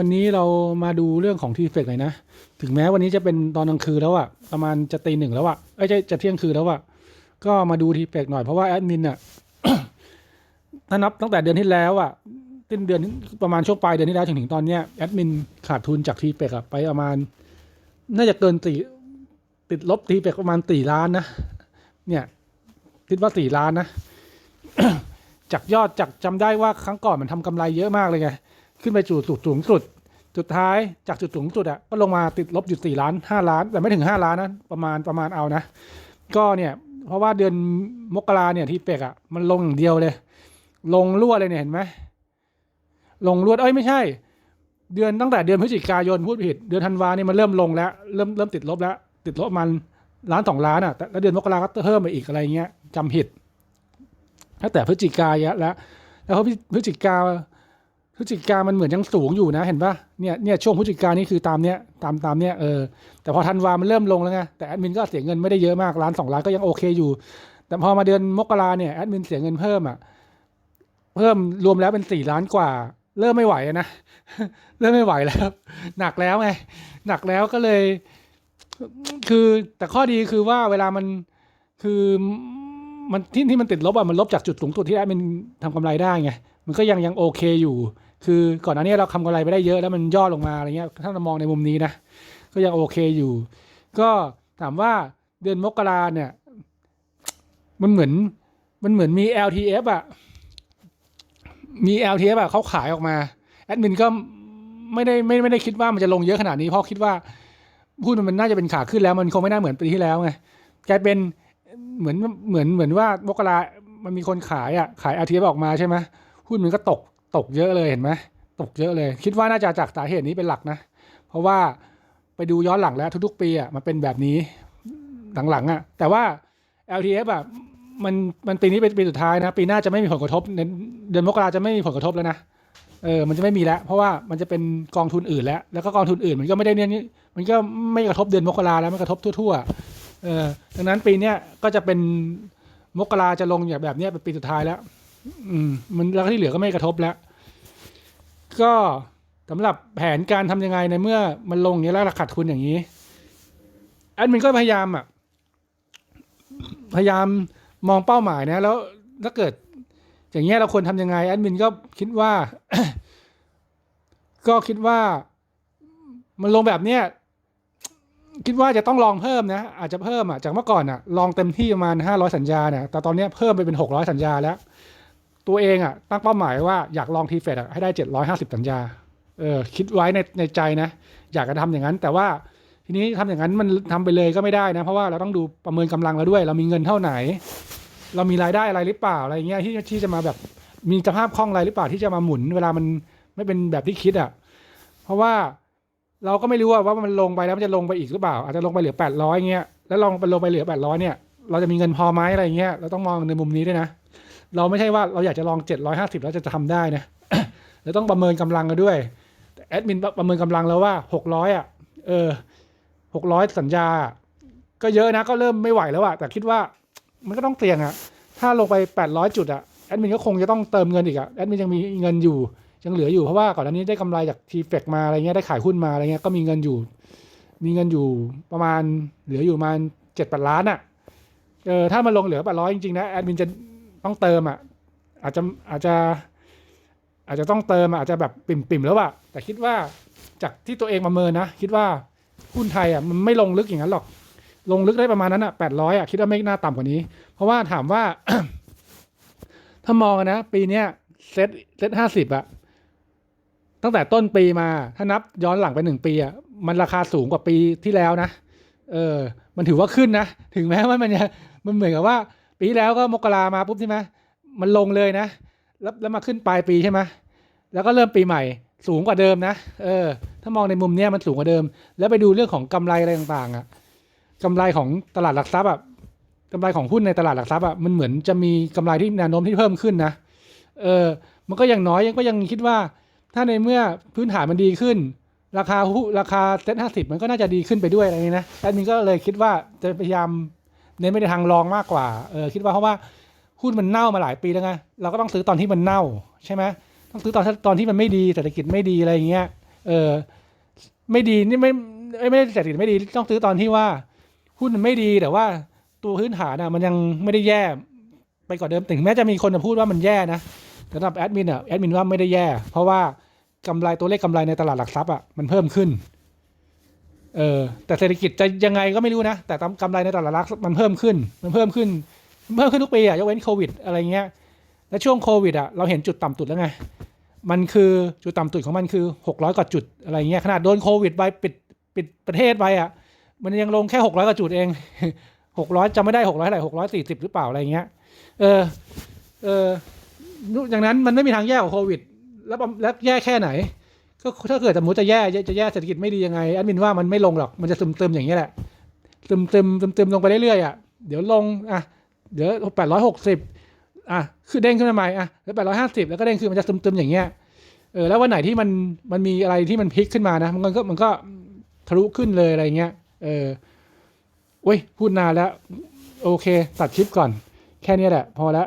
วันนี้เรามาดูเรื่องของทีเฟกหน่อยนะ ถึงแม้วันนี้จะเป็นตอนกลางคืนแล้วอะประมาณจะตีหนึ่งแล้วอะเอ้ยจะจะเที่ยงคืนแล้วอะก็มาดูทีเฟกหน่อยเพราะว่าแอดมินอะถ้านับตั้งแต่เดือนที่แล้วอะต้นเดือนประมาณช่วงปลายเดือนที่แล้วถึงถึงตอนเนี้ยแอดมินขาดทุนจากทีเฟกอะไปประมาณ น่าจะเกินตีติดลบทีเฟกประมาณตีล้านนะ เนี่ย คิดว่าสี่ล้านนะ จากยอดจากจำได้ว่าครั้งก่อนมันทำกำไรเยอะมากเลยไง ขึ้นไปจุดสูงสุด สุดท้ายจากจุดสูงสุดอะก็ลงมาติดลบอยู่สี่ล้านห้าล้าน แต่ไม่ถึงห้าล้านนะประมาณประมาณเอานะ ก็เนี่ยเพราะว่าเดือนมกราเนี่ยที่เป็กอะมันลงอย่างเดียวเลย ลงรวเลยเนี่ยเห็นไหมลงรวดเอ้ยไม่ใช่ เดือนตั้งแต่เดือนพฤศจิกายนพูดผิด เดือนธันวาเนี่ยมันเริ่มลงแล้ว เริ่มเริ่มติดลบแล้ว ติดลบมันล้านสองล้านอะแต่แล้วเดือนมกราก็เพิ่มไปอีกอะไรเงี้ยจำผิดตั้งแต่พฤศจิกายนแล้วแล้วพอพฤศจิกา พฤศจิกามันเหมือนยังสูงอยู่นะเห็นปะเนี่ยเนี่ยช่วงพฤศจิกานี่คือตามเนี้ยตามตามเนี้ยเออแต่พอธันวามันเริ่มลงแล้วไงแต่แอดมินก็เสียเงินไม่ได้เยอะมากล้านสองล้านก็ยังโอเคอยู่ แต่พอมาเดือนมกราเนี่ยแอดมินเสียเงินเพิ่มอะเพิ่มรวมแล้วเป็นสี่ล้านกว่า เริ่มไม่ไหวนะเริ่มไม่ไหวแล้ว หนักแล้วไงหนักแล้วก็เลย คือแต่ข้อดีคือว่าเวลามันคือมันที่ที่มันติดลบอะมันลบจากจุดสูงสุดที่แอดมินทำกำไรได้ไงมันก็ยังยังโอเคอยู่ คือก่อนหน้านี้เราทำกำไรไปได้เยอะแล้วมันย่อลงมาอะไรเงี้ยถ้าเรามองในมุมนี้นะก็ยังโอเคอยู่ ก็ถามว่าเดือนมกราเนี่ย มันเหมือนมันเหมือนมี LTF อะมี LTF อะเขาขายออกมาแอดมินก็ไม่ได้ไม่ไม่ได้คิดว่ามันจะลงเยอะขนาดนี้เพราะคิดว่าหุ้นมันน่าจะเป็นขาขึ้นแล้ว มันคงไม่น่าเหมือนปีที่แล้วไงกลายเป็นเหมือนเหมือนเหมือนว่ามกรามันมีคนขายอะขาย LTF ออกมาใช่ไหมหุ้นมันก็ตก ตกเยอะเลยเห็นไหมตกเยอะเลย คิดว่าน่าจะจากสาเหตุนี้เป็นหลักนะ เพราะว่าไปดูย้อนหลังแล้วทุกๆ ปีอะมันเป็นแบบนี้หลังๆอะ แต่ว่า LTF อะมันมันปีนี้เป็นปีสุดท้ายนะ ปีหน้าจะไม่มีผลกระทบเดือนมกราจะไม่มีผลกระทบแล้วนะเออมันจะไม่มีแล้ว เพราะว่ามันจะเป็นกองทุนอื่นแล้ว แล้วก็กองทุนอื่นมันก็ไม่ได้เนี่ยมันก็ไม่กระทบเดือนมกราแล้วมันกระทบทั่วๆเออดังนั้นปีเนี้ยก็จะเป็นมกราจะลงอย่างแบบเนี้ยเป็นปีสุดท้ายแล้ว อืมมันแล้วที่เหลือก็ไม่กระทบแล้ว ก็สำหรับแผนการทำยังไงในเมื่อมันลงอย่างนี้แล้วราขาดทุนอย่างนี้แอดมินก็พยายามอะพยายามมองเป้าหมายนะ แล้วถ้าเกิด อย่างเงี้ยเราควรทำยังไงแอดมินก็คิดว่า ก็คิดว่ามันลงแบบเนี้ยคิดว่าจะต้องลองเพิ่มนะ อาจจะเพิ่มอะจากเมื่อก่อนอะ ลองเต็มที่ประมาณห้าร้อยสัญญาเนี่ยแต่ตอนเนี้ยเพิ่มไปเป็นหกร้อยสัญญาแล้ว ตัวเองอะตั้งเป้าหมายว่าอยากลองทีเฟดให้ได้เจ็ดร้อยห้าสิบสัญญาเออคิดไว้ในในใจนะ อยากจะทำอย่างนั้น แต่ว่าทีนี้ทำอย่างนั้นมันทำไปเลยก็ไม่ได้นะ เพราะว่าเราต้องดูประเมินกำลังเราด้วย เรามีเงินเท่าไหน เรามีรายได้อะไรหรือเปล่าอะไรเงี้ยที่ที่จะมาแบบมีสภาพคล่องอะไรหรือเปล่าที่จะมาหมุน เวลามันไม่เป็นแบบที่คิดอะเพราะว่าเราก็ไม่รู้ว่าว่ามันลงไปแล้วมันจะลงไปอีกหรือเปล่าอาจจะลงไปเหลือแปดร้อยเงี้ยแล้วลองไปลงไปเหลือแปดร้อยเนี่ยเราจะมีเงินพอไหมอะไรเงี้ยเราต้องมองในมุมนี้ด้วยนะ เราไม่ใช่ว่าเราอยากจะลองเจ็ดร้อยห้าสิบแล้วจะทำได้นะเราต้องประเมินกำลังกันด้วยแอดมินประเมินกำลังแล้วว่าหกร้อยอะ เออหกร้อยสัญญา ก็เยอะนะก็เริ่มไม่ไหวแล้วอะแต่คิดว่ามันก็ต้องเสี่ยงอะถ้าลงไปแปดร้อยจุดอะแอดมินก็คงจะต้องเติมเงินอีกอะแอดมินยังมีเงินอยู่ยังเหลืออยู่เพราะว่าก่อนหน้านี้ได้กำไรจากทีเฟกมาอะไรเงี้ยได้ขายหุ้นมาอะไรเงี้ยก็มีเงินอยู่ มีเงินอยู่ประมาณเหลืออยู่ประมาณเจ็ดแปดล้านอะเออถ้ามันลงเหลือแปดร้อยจริงๆนะแอดมินจะ ต้องเติมอะอาจจะอาจจะอาจจะต้องเติมอาจจะแบบปิ่มๆแล้วอะแต่คิดว่าจากที่ตัวเองประเมินนะ คิดว่าหุ้นไทยอะมันไม่ลงลึกอย่างนั้นหรอก ลงลึกได้ประมาณนั้นอะแปดร้อยอะคิดว่าไม่น่าต่ำกว่านี้ เพราะว่าถามว่า ถ้ามองนะปีเนี้ยเซ็ตเซ็ตห้าสิบอะตั้งแต่ต้นปีมา ถ้านับย้อนหลังไปหนึ่งปีอะมันราคาสูงกว่าปีที่แล้วนะเออ มันถือว่าขึ้นนะ ถึงแม้ว่ามันจะมันเหมือนกับว่า ปีแล้วก็มกรามาปุ๊บใช่ไหมมันลงเลยนะ แล้วแล้วมาขึ้นปลายปีใช่ไหมแล้วก็เริ่มปีใหม่สูงกว่าเดิมนะ เออ ถ้ามองในมุมเนี้ยมันสูงกว่าเดิม แล้วไปดูเรื่องของกำไรอะไรต่างๆอะกำไรของตลาดหลักทรัพย์อะกำไรของหุ้นในตลาดหลักทรัพย์อะมันเหมือนจะมีกำไรที่แนวโน้มที่เพิ่มขึ้นนะ เออ มันก็ยังน้อยยังก็ยังคิดว่า ถ้าในเมื่อพื้นฐานมันดีขึ้น ราคาหุ้นราคาเซ็ตห้าสิบมันก็น่าจะดีขึ้นไปด้วยอะไรนี้นะแอดมินก็เลยคิดว่าจะพยายาม เน้นไปในทางรองมากกว่าเออคิดว่าเพราะว่าหุ้นมันเน่ามาหลายปีแล้วไงเราก็ต้องซื้อตอนที่มันเน่าใช่ไหมต้องซื้อตอนตอนที่มันไม่ดีเศรษฐกิจไม่ดีอะไรอย่างเงี้ยเออไม่ดีนี่ไม่ไม่ไม่ได้เศรษฐกิจไม่ดีต้องซื้อตอนที่ว่า หุ้นมันไม่ดีแต่ว่าตัวพื้นฐานอะมันยังไม่ได้แย่ไปกว่าเดิมถึงแม้จะมีคนจะพูดว่ามันแย่นะแต่สำหรับแอดมินอะแอดมินว่าไม่ได้แย่ เพราะว่ากำไรตัวเลขกำไรในตลาดหลักทรัพย์อะมันเพิ่มขึ้น เออแต่เศรษฐกิจจะยังไงก็ไม่รู้นะ แต่กำไรในตลาดหลักทรัพย์มันเพิ่มขึ้น มันเพิ่มขึ้นมันเพิ่มขึ้นทุกปีอะยกเว้นโควิด อะไรเงี้ยแล้วช่วงโควิดอะเราเห็นจุดต่ำสุดแล้วไง มันคือจุดต่ำสุดของมันคือหกร้อยกว่าจุดอะไรเงี้ยขนาดโดนโควิดไปปิดปิดประเทศไปอะมันยังลงแค่หกร้อยกว่าจุดเองหกร้อยจำไม่ได้หกร้อยเท่าไหร่หกร้อยสี่สิบหรือเปล่าอะไรเงี้ยเออเอออย่างนั้นมันไม่มีทางแย่กว่าโควิด แล้วแล้วแย่แค่ไหน ก็ถ้าเกิดสมมติจะแย่จะแย่เศรษฐกิจไม่ดียังไงแอดมินว่ามันไม่ลงหรอกมันจะซึมซึมอย่างนี้ยแหละซึมซึมซึมซึมลงไปเรื่อยๆอะเดี๋ยวลงอะเดี๋ยวแปดร้อยหกสิบอะคือเด้งขึ้นมาใหม่อะแล้วแปดร้อยห้าสิบแล้วก็เด้งขึ้นมันจะซึมซึมอย่างเงี้ยเออแล้ววันไหนที่มันมันมีอะไรที่มันพลิกขึ้นมานะมันก็มันก็ทะลุขึ้นเลยอะไรเงี้ยเออโอ้ยพูดนานแล้ว โอเค ตัดคลิปก่อน แค่นี้แหละ พอแล้ว